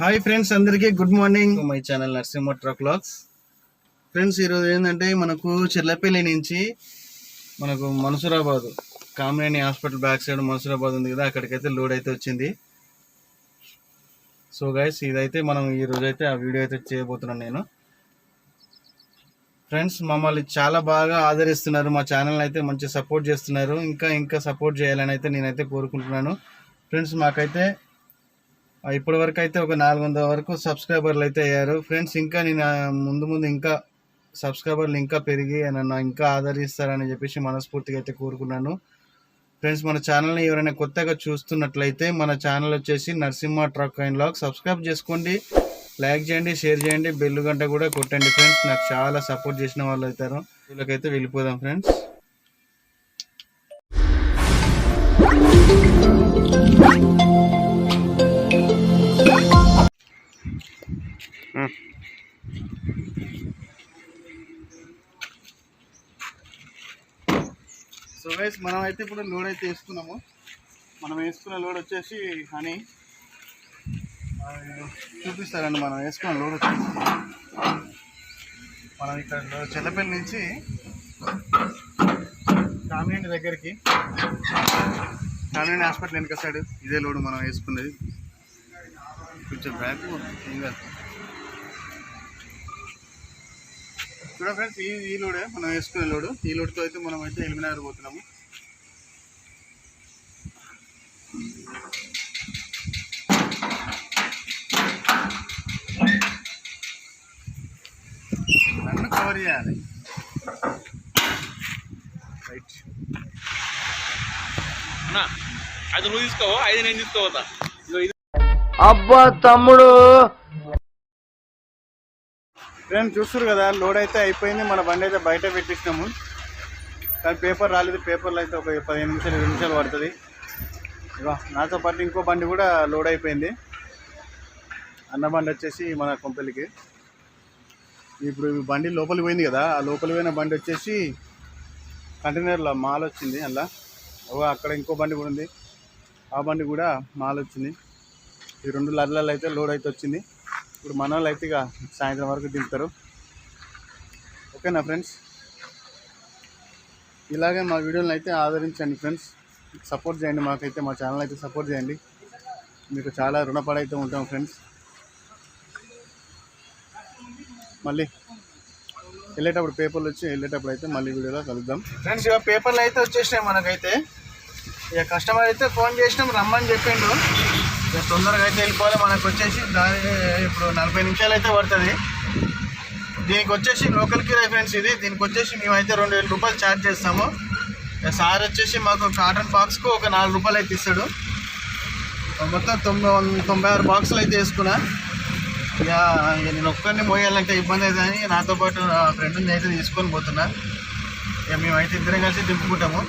Hi friends అందరికీ good morning my channel Narasimha truck logs friends ఈరోజు ఏంటంటే మనకు చెర్లపల్లి నుంచి మనకు Mansoorabad Kamineni hospital back side Mansoorabad ఉంది కదా అక్కడికైతే లోడ్ అయితే వచ్చింది. సో గైస్ ఇదైతే మనం ఈ రోజు అయితే ఆ వీడియో అయితే చేయబోతున్నాను నేను. ఫ్రెండ్స్ మమ్మల్ని చాలా బాగా ఆదరిస్తున్నారు మా ఛానల్ అయితే మంచి సపోర్ట్ చేస్తున్నారు. ఇంకా ఇంకా సపోర్ట్ చేయాలని అయితే నేనైతే కోరుకుంటున్నాను. ఫ్రెండ్స్ మాకైతే ఇప్పటి వరకు అయితే ఒక నాలుగు వందల వరకు సబ్స్క్రైబర్లు అయితే అయ్యారు. ఫ్రెండ్స్ ఇంకా నేను ముందు ముందు ఇంకా సబ్స్క్రైబర్లు ఇంకా పెరిగి నన్ను ఇంకా ఆదరిస్తారని చెప్పేసి మనస్ఫూర్తిగా అయితే కోరుకున్నాను. ఫ్రెండ్స్ మన ఛానల్ని ఎవరైనా కొత్తగా చూస్తున్నట్లయితే మన ఛానల్ వచ్చేసి Narasimha truck and log subscribe చేసుకోండి లైక్ చేయండి షేర్ చేయండి బెల్లు గంట కూడా కొట్టండి. ఫ్రెండ్స్ నాకు చాలా సపోర్ట్ చేసిన వాళ్ళు అవుతారు వీళ్ళకైతే వెళ్ళిపోదాం ఫ్రెండ్స్. సో గైస్ మనం అయితే ఇప్పుడు లోడ్ అయితే వేసుకున్నాము. మనం వేసుకున్న లోడ్ వచ్చేసి హనీ చూపిస్తారండి మనం వేసుకున్న లోడ్ వచ్చేసి. మనం ఇక్కడ చెల్లపల్లి నుంచి కామినేని దగ్గరికి కామినేని హాస్పిటల్ వెనక సైడ్ ఇదే లోడ్ మనం వేసుకున్నది. కొంచెం బ్యాక్ ఏం కాదు చూడండి ఫ్రెండ్స్ ఈ ఈ లోడే మనం వేసుకునే లోడు. ఈ లోడ్తో అయితే మనం అయితే ఎలిమినార్ పోతున్నాము. నన్ను కవర్ చేయాలి. రైట్ అన్నా అది నువ్వు తీసుకోవా? ఐదు నేను తీసుకోవద్దా? అబ్బా తమ్ముడు! ఫ్రెండ్ చూస్తారు కదా లోడ్ అయితే అయిపోయింది మన బండి అయితే బయట పెట్టించినాము. కానీ పేపర్ రాలేదు పేపర్లో అయితే ఒక పదిహేను నిమిషాలు ఇరవై నిమిషాలు పడుతుంది. ఇవా నాతో పాటు ఇంకో బండి కూడా లోడ్ అయిపోయింది. అన్న బండి వచ్చేసి మన కొంపెలికి ఇప్పుడు ఈ బండి లోపలికి పోయింది కదా ఆ లోపలికి పోయిన బండి వచ్చేసి కంటైనర్లో మాల్ వచ్చింది అలా ఓ అక్కడ ఇంకో బండి కూడా ఉంది. ఆ బండి కూడా మాల్ వచ్చింది. ఈ రెండు లర్లలో అయితే లోడ్ అయితే వచ్చింది. ఇప్పుడు మన వాళ్ళు అయితే ఇక సాయంత్రం వరకు దింపుతారు. ఓకేనా ఫ్రెండ్స్? ఇలాగే మా వీడియోని అయితే ఆదరించండి ఫ్రెండ్స్. సపోర్ట్ చేయండి మాకైతే మా ఛానల్ అయితే సపోర్ట్ చేయండి. మీకు చాలా రుణపడైతే ఉంటాం ఫ్రెండ్స్. మళ్ళీ వెళ్ళేటప్పుడు పేపర్లు వచ్చి వెళ్ళేటప్పుడు అయితే మళ్ళీ వీడియోలో కలుద్దాం. ఫ్రెండ్స్ ఇక పేపర్లు అయితే వచ్చేసినాయి మనకైతే. ఇక కస్టమర్ అయితే ఫోన్ చేసినాం రమ్మని చెప్పిండు. తొందరగా అయితే వెళ్ళిపోవాలి. మనకు వచ్చేసి దాని ఇప్పుడు నలభై నిమిషాలు అయితే పడుతుంది. దీనికి వచ్చేసి లోకల్ కిరాయి ఫ్రెండ్స్ ఇది. దీనికి వచ్చేసి మేమైతే రెండు వేల రూపాయలు ఛార్జ్ చేస్తాము. ఇక సార్ వచ్చేసి మాకు కాటన్ బాక్స్కు ఒక నాలుగు రూపాయలు అయితే ఇస్తాడు. మొత్తం తొంభై వంద తొంభై ఆరు బాక్సులు అయితే వేసుకున్నా. ఇక ఇక నేను ఒక్కరిని మోయాలంటే ఇబ్బంది అవుతుందని నాతో పాటు నా ఫ్రెండ్ని అయితే తీసుకొని పోతున్నా. ఇక మేమైతే ఇద్దరం కలిసి దింపుకుంటాము.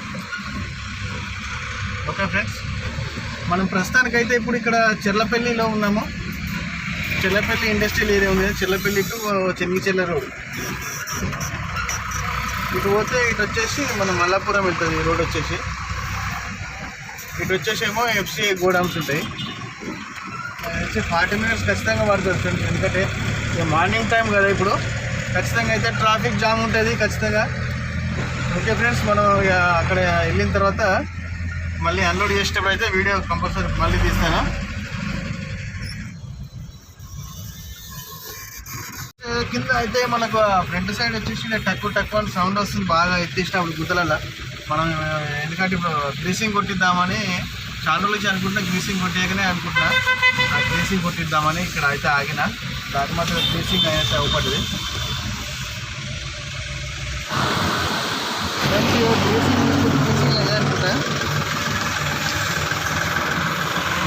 Okay friends. మనం ప్రస్తుతానికైతే ఇప్పుడు ఇక్కడ చెర్లపల్లిలో ఉన్నాము. చెర్లపల్లి ఇండస్ట్రియల్ ఏరియా ఉంది చెర్లపల్లి టు చెంగిచెల్ల రోడ్. ఇటు పోతే ఇటు వచ్చేసి మన మల్లాపురం వెళ్తుంది ఈ రోడ్ వచ్చేసి. ఇటు వచ్చేసి ఏమో ఎఫ్సి గోడౌన్స్ ఉంటాయి. వచ్చి ఫార్టీ మినిట్స్ ఖచ్చితంగా పడుతుంది ఫ్రెండ్స్ ఎందుకంటే ఇక మార్నింగ్ టైం కదా ఇప్పుడు. ఖచ్చితంగా అయితే ట్రాఫిక్ జామ్ ఉంటుంది ఖచ్చితంగా. ఓకే ఫ్రెండ్స్ మనం ఇక అక్కడ వెళ్ళిన తర్వాత మళ్ళీ అన్లోడ్ చేసేటప్పుడు అయితే వీడియో కంపల్సరీ మళ్ళీ తీస్తాను. కింద అయితే మనకు ఫ్రంట్ సైడ్ వచ్చేసి టక్కు టక్కు అని సౌండ్ వస్తుంది బాగా ఎత్తిసినప్పుడు గుద్దలలో. మనం ఎందుకంటే ఇప్పుడు గ్రీసింగ్ కొట్టిద్దామని చాలా రోజు అనుకుంటున్నా గ్రీసింగ్ కొట్టేయకనే అనుకుంటున్నా. ఆ గ్రీసింగ్ కొట్టిద్దామని ఇక్కడ అయితే ఆగిన. దాని మాత్రం గ్రీసింగ్ అయితే అవ్వబడింది గ్రీసింగ్ అదే అనుకుంటా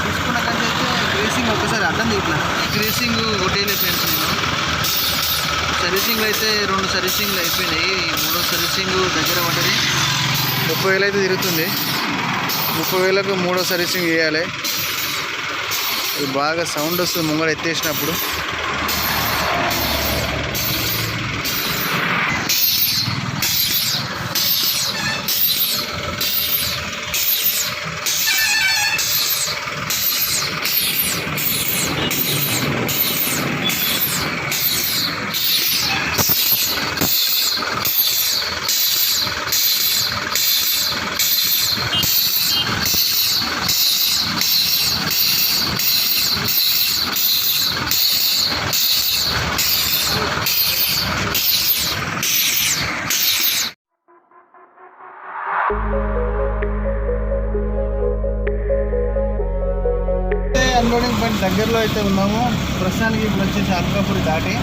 తీసుకున్న కంటే అయితే గ్రేసింగ్ ఒకసారి అర్థం ఇట్లా గ్రేసింగ్ కొట్టేయలేదు ఫ్రెండ్స్ నేను. సర్వీసింగ్ అయితే రెండు సర్వీసింగ్లు అయిపోయినాయి. ఈ మూడో సర్వీసింగ్ దగ్గర పడ్డది. ముప్పై వేలు అయితే తిరుగుతుంది. ముప్పై వేలకు మూడో సర్వీసింగ్ చేయాలి. ఇది బాగా సౌండ్ వస్తుంది ముంగడ ఎత్తేసినప్పుడు. అన్లోడింగ్ పాయింట్ దగ్గరలో అయితే ఉన్నాము. ప్రస్తుతానికి ఇప్పుడు వచ్చేసి అనకాపురి దాటి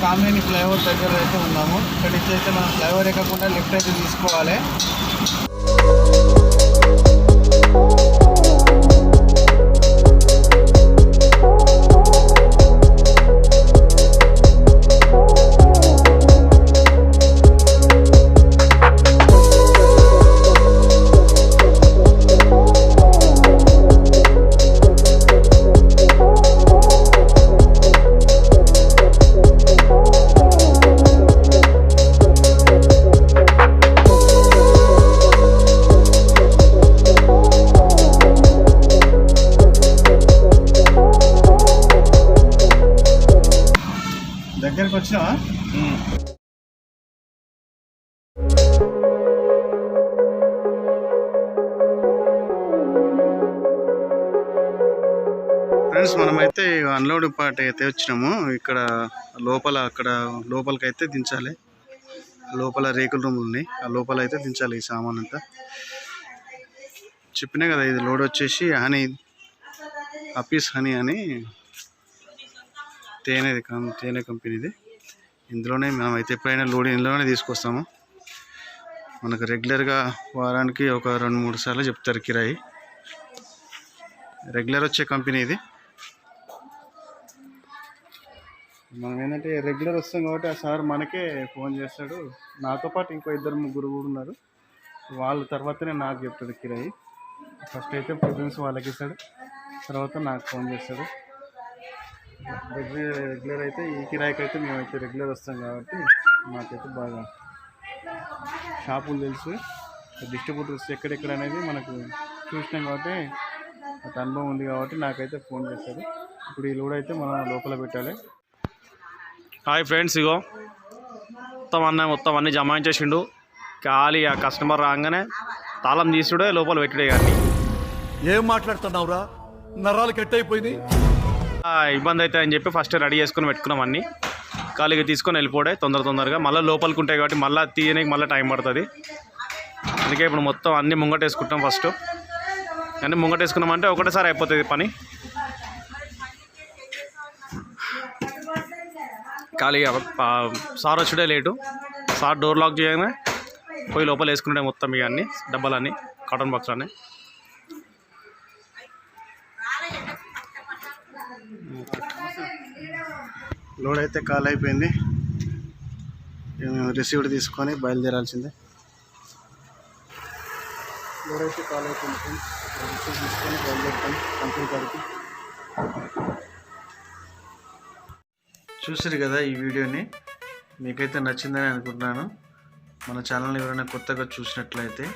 కామినేని ఫ్లైఓవర్ దగ్గర అయితే ఉన్నాము. ఇక్కడ ఇచ్చేసి అయితే మనం ఫ్లైఓవర్ ఎక్కకుండా లెఫ్ట్ అయితే తీసుకోవాలి. వచ్చినావా ఫ్రెండ్స్ మనమైతే అన్లోడ్ పార్ట్ అయితే వచ్చినాము. ఇక్కడ లోపల అక్కడ లోపలికి అయితే దించాలి. లోపల రేకుల రూములు ఉన్నాయి. ఆ లోపల అయితే దించాలి ఈ సామాన్ అంతా. చెప్పినా కదా ఇది లోడ్ వచ్చేసి హనీ అపీస్ హనీ అని తేనెది కం- తేనె కంపెనీది. ఇందులోనే మనం అయితే ఎప్పుడైనా లోడ్ ఇందులోనే తీసుకొస్తాము. మనకు రెగ్యులర్గా వారానికి ఒక రెండు మూడు సార్లు చెప్తారు కిరాయి. రెగ్యులర్ వచ్చే కంపెనీ ఇది. మనం ఏంటంటే రెగ్యులర్ వస్తాం కాబట్టి ఆ సార్ మనకే ఫోన్ చేస్తాడు. నాతో పాటు ఇంకో ఇద్దరు ముగ్గురు కూడా ఉన్నారు. వాళ్ళ తర్వాతనే నాకు చెప్తాడు కిరాయి. ఫస్ట్ అయితే ప్రిఫరెన్స్ వాళ్ళకి ఇస్తాడు. తర్వాత నాకు ఫోన్ చేస్తాడు. రెగ్యులర్ రెగ్యులర్ అయితే ఈ కిరాయికి అయితే మేమైతే రెగ్యులర్ వస్తాం కాబట్టి మాకైతే బాగా షాపులు తెలుసు. డిస్ట్రిబ్యూటర్స్ ఎక్కడెక్కడ అనేది మనకు చూసినాం కాబట్టి నాకు అనుభవం ఉంది కాబట్టి నాకైతే ఫోన్ చేస్తారు ఇప్పుడు ఈ లోడ్ అయితే మనం లోపల పెట్టాలి. హాయ్ ఫ్రెండ్స్ ఇగో మొత్తం అన్న మొత్తం అన్ని జమాయించేసిండు ఖాళీ ఆ కస్టమర్ రాగానే తాళం తీసుడే లోపల పెట్టుడే కానీ ఏం మాట్లాడుతున్నావురా? నరాలు కట్ అయిపోయింది ఇబ్బంది అవుతుంది అని చెప్పి ఫస్ట్ రెడీ చేసుకుని పెట్టుకున్నాం అన్ని. ఖాళీగా తీసుకొని వెళ్ళిపోడే తొందర తొందరగా. మళ్ళీ లోపలికి ఉంటాయి కాబట్టి మళ్ళీ తీయడానికి మళ్ళీ టైం పడుతుంది. అందుకే ఇప్పుడు మొత్తం అన్ని ముంగటేసుకుంటాం ఫస్ట్ అన్నీ ముంగటేసుకున్నామంటే ఒకటేసారి అయిపోతుంది పని. ఖాళీగా సార్ వచ్చుడే లేటు. సార్ డోర్ లాక్ చేయగానే పోయి లోపల వేసుకుంటే మొత్తం ఇక అన్ని డబ్బాలన్నీ కాటన్ బాక్స్ అన్నీ. లోడ్ అయితే కాల్ అయిపోయింది. రిసీవ్డ్ తీసుకొని బయలుదేరాల్సిందే. లోడ్ అయితే కాల్ అయిపోయింది రిసీవ్ తీసుకొని బయలుదేరుతాం కంపెనీ కాడికి. చూసారు కదా ఈ వీడియోని? మీకైతే నచ్చిందని అనుకుంటున్నాను. మన ఛానల్ని ఎవరైనా కొత్తగా చూసినట్లయితే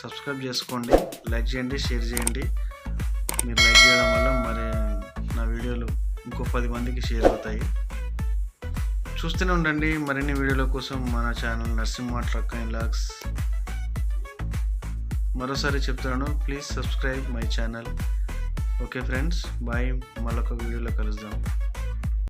సబ్స్క్రైబ్ చేసుకోండి లైక్ చేయండి షేర్ చేయండి. మీరు లైక్ చేయడం వల్ల మరి నా వీడియోలు ఇంకో పది మందికి షేర్ అవుతాయి. చూస్తూనే ఉండండి. మరిన్ని వీడియోల కోసం మన channel Narasimha truck and logs మరోసారి చెప్తున్నాను please subscribe my channel okay friends bye మళ్ళొక వీడియోలో కలుద్దాం.